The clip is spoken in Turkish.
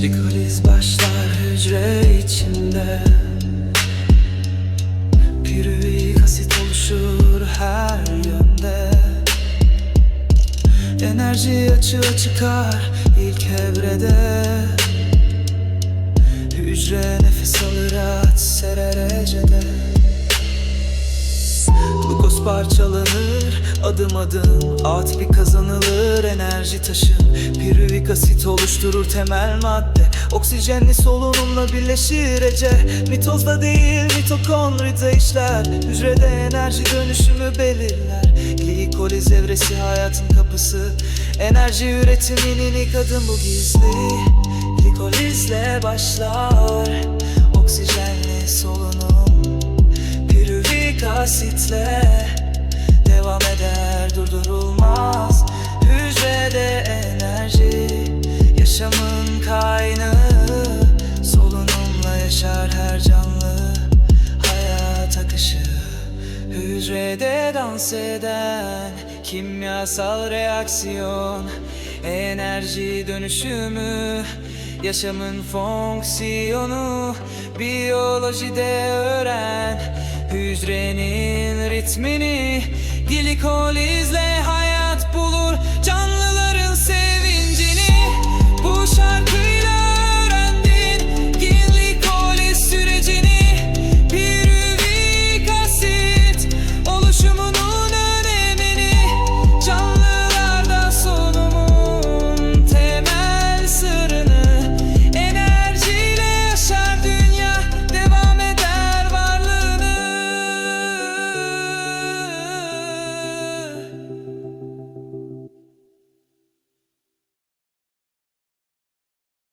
Glikoliz başlar hücre içinde. Piruvik asit oluşur her yönde. Enerji açığa çıkar ilk evrede. Hücre nefes alır at serer ecede. Glukos parçalanır adım adım At bir kazanılır enerji taşın. Piruvik asit oluşturur temel madde. Oksijenli solunumla birleşir ece. Mitozda değil mitokondride işler. Hücrede enerji dönüşümü belirler. Glikoliz evresi hayatın kapısı. Enerji üretiminin ilk adım bu gizli. Glikolizle başlar. Oksijenli solunum. Piruvik asitle Hücrede dans eden Kimyasal reaksiyon Enerji dönüşümü Yaşamın fonksiyonu Biyolojide öğren Hücrenin ritmini Glikolizle